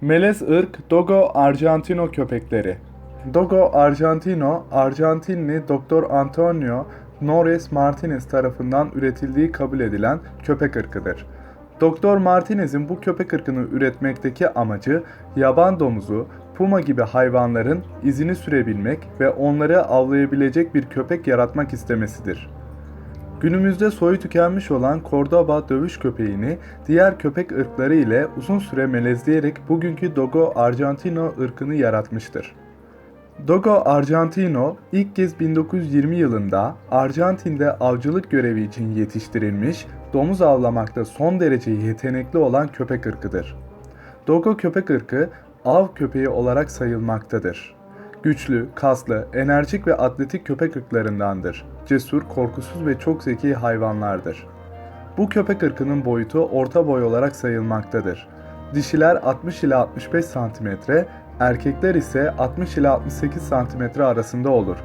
Melez ırk Dogo Argentino köpekleri. Dogo Argentino, Arjantinli Dr. Antonio Norris Martinez tarafından üretildiği kabul edilen köpek ırkıdır. Doktor Martinez'in bu köpek ırkını üretmekteki amacı yaban domuzu, puma gibi hayvanların izini sürebilmek ve onları avlayabilecek bir köpek yaratmak istemesidir. Günümüzde soyu tükenmiş olan Cordoba dövüş köpeğini diğer köpek ırkları ile uzun süre melezleyerek bugünkü Dogo Argentino ırkını yaratmıştır. Dogo Argentino ilk kez 1920 yılında Arjantin'de avcılık görevi için yetiştirilmiş, domuz avlamakta son derece yetenekli olan köpek ırkıdır. Dogo köpek ırkı av köpeği olarak sayılmaktadır. Güçlü, kaslı, enerjik ve atletik köpek ırklarındandır. Cesur, korkusuz ve çok zeki hayvanlardır. Bu köpek ırkının boyutu orta boy olarak sayılmaktadır. Dişiler 60 ile 65 cm, erkekler ise 60 ile 68 cm arasında olur.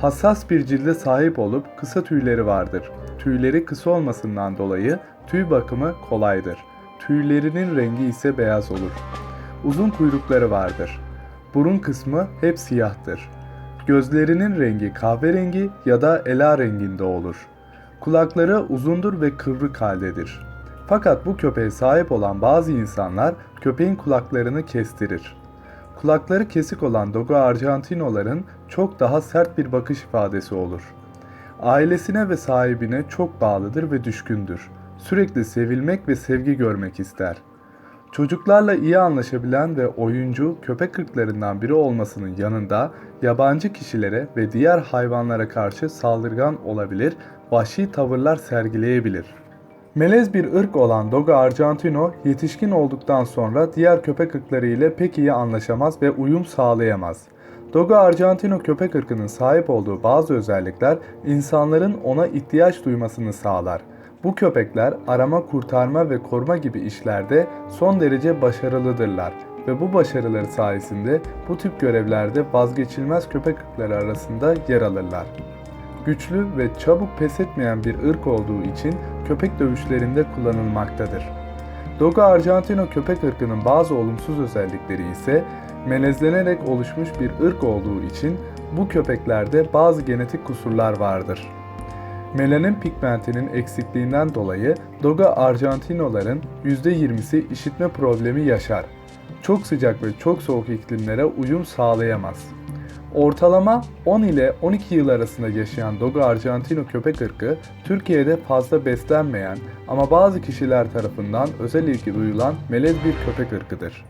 Hassas bir cilde sahip olup kısa tüyleri vardır. Tüyleri kısa olmasından dolayı tüy bakımı kolaydır. Tüylerinin rengi ise beyaz olur. Uzun kuyrukları vardır. Burun kısmı hep siyahtır. Gözlerinin rengi kahverengi ya da ela renginde olur. Kulakları uzundur ve kıvrık haldedir. Fakat bu köpeğe sahip olan bazı insanlar köpeğin kulaklarını kestirir. Kulakları kesik olan Dogo Argentino'ların çok daha sert bir bakış ifadesi olur. Ailesine ve sahibine çok bağlıdır ve düşkündür. Sürekli sevilmek ve sevgi görmek ister. Çocuklarla iyi anlaşabilen ve oyuncu köpek ırklarından biri olmasının yanında yabancı kişilere ve diğer hayvanlara karşı saldırgan olabilir, vahşi tavırlar sergileyebilir. Melez bir ırk olan Dogo Argentino yetişkin olduktan sonra diğer köpek ırkları ile pek iyi anlaşamaz ve uyum sağlayamaz. Dogo Argentino köpek ırkının sahip olduğu bazı özellikler insanların ona ihtiyaç duymasını sağlar. Bu köpekler arama, kurtarma ve koruma gibi işlerde son derece başarılıdırlar ve bu başarıları sayesinde bu tip görevlerde vazgeçilmez köpek ırkları arasında yer alırlar. Güçlü ve çabuk pes etmeyen bir ırk olduğu için köpek dövüşlerinde kullanılmaktadır. Dogo Argentino köpek ırkının bazı olumsuz özellikleri ise melezlenerek oluşmuş bir ırk olduğu için bu köpeklerde bazı genetik kusurlar vardır. Melanin pigmentinin eksikliğinden dolayı Dogo Argentino'ların %20'si işitme problemi yaşar. Çok sıcak ve çok soğuk iklimlere uyum sağlayamaz. Ortalama 10 ile 12 yıl arasında yaşayan Dogo Argentino köpek ırkı Türkiye'de fazla beslenmeyen ama bazı kişiler tarafından özel ilgi duyulan melez bir köpek ırkıdır.